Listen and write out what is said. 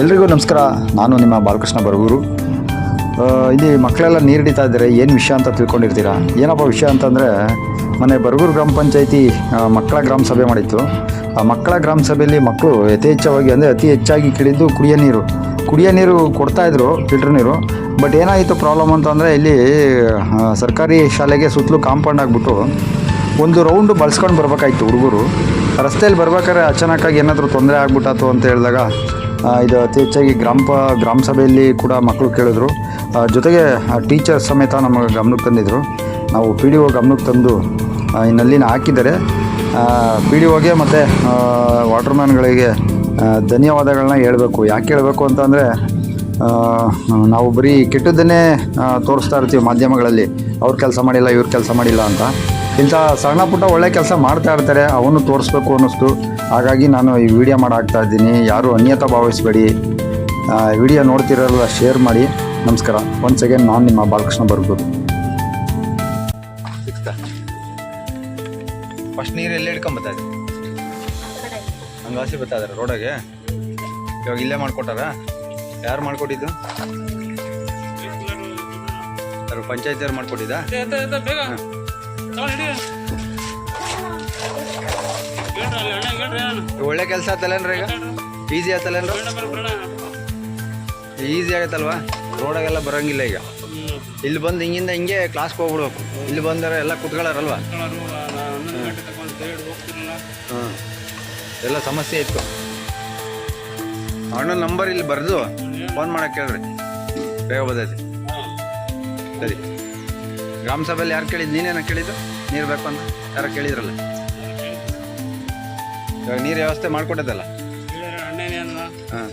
ಎಲ್ರಿಗೂ ನಮಸ್ಕಾರ. ನಾನು ನಿಮ್ಮ ಬಾಲಕೃಷ್ಣ ಬರಗೂರು. ಇಲ್ಲಿ ಮಕ್ಕಳೆಲ್ಲ ನೀರು ಹಿಡಿತಾ ಇದ್ದಾರೆ. ಏನು ವಿಷಯ ಅಂತ ತಿಳ್ಕೊಂಡಿರ್ತೀರಾ? ಏನಪ್ಪ ವಿಷಯ ಅಂತಂದರೆ, ಮೊನ್ನೆ ಬರಗೂರು ಗ್ರಾಮ ಪಂಚಾಯಿತಿ ಮಕ್ಕಳ ಗ್ರಾಮ ಸಭೆ ಮಾಡಿತ್ತು. ಆ, ಮಕ್ಕಳ ಗ್ರಾಮ ಸಭೆಯಲ್ಲಿ ಮಕ್ಕಳು ಯಥೇಚ್ಛವಾಗಿ ಅಂದರೆ ಅತಿ ಹೆಚ್ಚಾಗಿ ಕಿಳಿದು ಕುಡಿಯೋ ನೀರು. ಕುಡಿಯೋ ನೀರು ಕೊಡ್ತಾಯಿದ್ರು ಫಿಲ್ಟ್ರ್ ನೀರು. ಬಟ್ ಏನಾಯಿತು ಪ್ರಾಬ್ಲಮ್ ಅಂತಂದರೆ, ಇಲ್ಲಿ ಸರ್ಕಾರಿ ಶಾಲೆಗೆ ಸುತ್ತಲೂ ಕಾಂಪೌಂಡ್ ಆಗಿಬಿಟ್ಟು ಒಂದು ರೌಂಡು ಬಳಸ್ಕೊಂಡು ಬರಬೇಕಾಯ್ತು ಹುಡುಗರು. ರಸ್ತೆಯಲ್ಲಿ ಬರ್ಬೇಕಾದ್ರೆ ಅಚಾನಕ್ಕಾಗಿ ಏನಾದರೂ ತೊಂದರೆ ಆಗ್ಬಿಟ್ಟಾತು ಅಂತ ಹೇಳಿದಾಗ ಇದು ಅತಿ ಹೆಚ್ಚಾಗಿ ಗ್ರಾಮ ಗ್ರಾಮ ಸಭೆಯಲ್ಲಿ ಕೂಡ ಮಕ್ಕಳು ಕೇಳಿದ್ರು. ಜೊತೆಗೆ ಟೀಚರ್ ಸಮೇತ ನಮಗೆ ಗಮನಕ್ಕೆ ತಂದಿದ್ದರು ನಾವು ಪಿ ಡಿ ಒ ಗಮನಕ್ಕೆ ತಂದು ನಲ್ಲಿನ ಹಾಕಿದ್ದಾರೆ. ಪಿ ಡಿ ಒಗೆ ಮತ್ತು ವಾಟರ್ಮ್ಯಾನ್ಗಳಿಗೆ ಧನ್ಯವಾದಗಳನ್ನ ಹೇಳಬೇಕು. ಯಾಕೆ ಹೇಳಬೇಕು ಅಂತಂದರೆ ನಾವು ಬರೀ ಕೆಟ್ಟದ್ದನ್ನೇ ತೋರಿಸ್ತಾ ಇರ್ತೀವಿ ಮಾಧ್ಯಮಗಳಲ್ಲಿ. ಅವ್ರ ಕೆಲಸ ಮಾಡಿಲ್ಲ, ಇವ್ರ ಕೆಲಸ ಮಾಡಿಲ್ಲ ಅಂತ. ಇಂಥ ಸಣ್ಣ ಪುಟ್ಟ ಒಳ್ಳೆ ಕೆಲಸ ಮಾಡ್ತಾ ಇರ್ತಾರೆ, ಅವನು ತೋರಿಸ್ಬೇಕು ಅನ್ನಿಸ್ತು ಹಾಗಾಗಿ ನಾನು ಈ ವಿಡಿಯೋ ಮಾಡಾಕ್ತಾ ಇದ್ದೀನಿ. ಯಾರು ಅನ್ಯತ ಭಾವಿಸಬೇಡಿ. ವಿಡಿಯೋ ನೋಡ್ತಿರೋಲ್ಲ ಶೇರ್ ಮಾಡಿ. ನಮಸ್ಕಾರ. ಒನ್ಸ್ ಅಗೇನ್ ನಾನು ನಿಮ್ಮ ಬಾಲಕೃಷ್ಣ ಬರ್ಬೋದು ಫಸ್ಟ್ ನೀರು ಎಲ್ಲಿ ಹಿಡ್ಕೊಂಬತ್ತಾ ಇದೆ ಹಂಗೆ ಹಸಿ ಬರ್ತಾ ಇದಾರೆ ರೋಡಾಗೆ. ಇವಾಗ ಇಲ್ಲೇ ಮಾಡ್ಕೊಟ್ಟಾರ? ಯಾರು ಮಾಡ್ಕೊಟ್ಟಿದ್ದು? ಯಾರು ಪಂಚಾಯತ್ ಯಾರು ಮಾಡ್ಕೊಟ್ಟಿದ್ದಾ ಒಳ್ಳೆ ಕೆಲಸ ಆತಲ್ಲೇನ್ರಿ ಈಗ? Easy ಆತಲ್ಲೇನ್ರಿ easy ಆಗತ್ತಲ್ವಾ? ರೋಡಾಗೆಲ್ಲ ಬರೋಂಗಿಲ್ಲ ಈಗ. ಇಲ್ಲಿ ಬಂದು ಹಿಂಗಿಂದ ಹಿಂಗೆ ಕ್ಲಾಸ್ಗೆ ಹೋಗ್ಬಿಡ್ಬೇಕು. ಇಲ್ಲಿ ಬಂದರೆ ಎಲ್ಲ ಕುತ್ಕೊಳ್ಳಾರಲ್ವಾ? ಹಾಂ ಎಲ್ಲ ಸಮಸ್ಯೆ ಇತ್ತು. ಅಣ್ಣ ನಂಬರ್ ಇಲ್ಲಿ ಬರೆದು ಫೋನ್ ಮಾಡೋಕೆ ಕೇಳ್ರಿ ಬೇಗ ಬದೈತಿ ಸರಿ. ಗ್ರಾಮ ಸಭೆಯಲ್ಲಿ ಯಾರು ಕೇಳಿದ್ದು? ನೀನೇನ ಕೇಳಿದ್ದು? ನೀರು ಬೇಕು ಅಂತ? ಯಾರು ಕೇಳಿದ್ರಲ್ಲ? ಇವಾಗ ನೀರು ವ್ಯವಸ್ಥೆ ಮಾಡಿಕೊಟ್ಟದಲ್ಲ ಹಾಂ.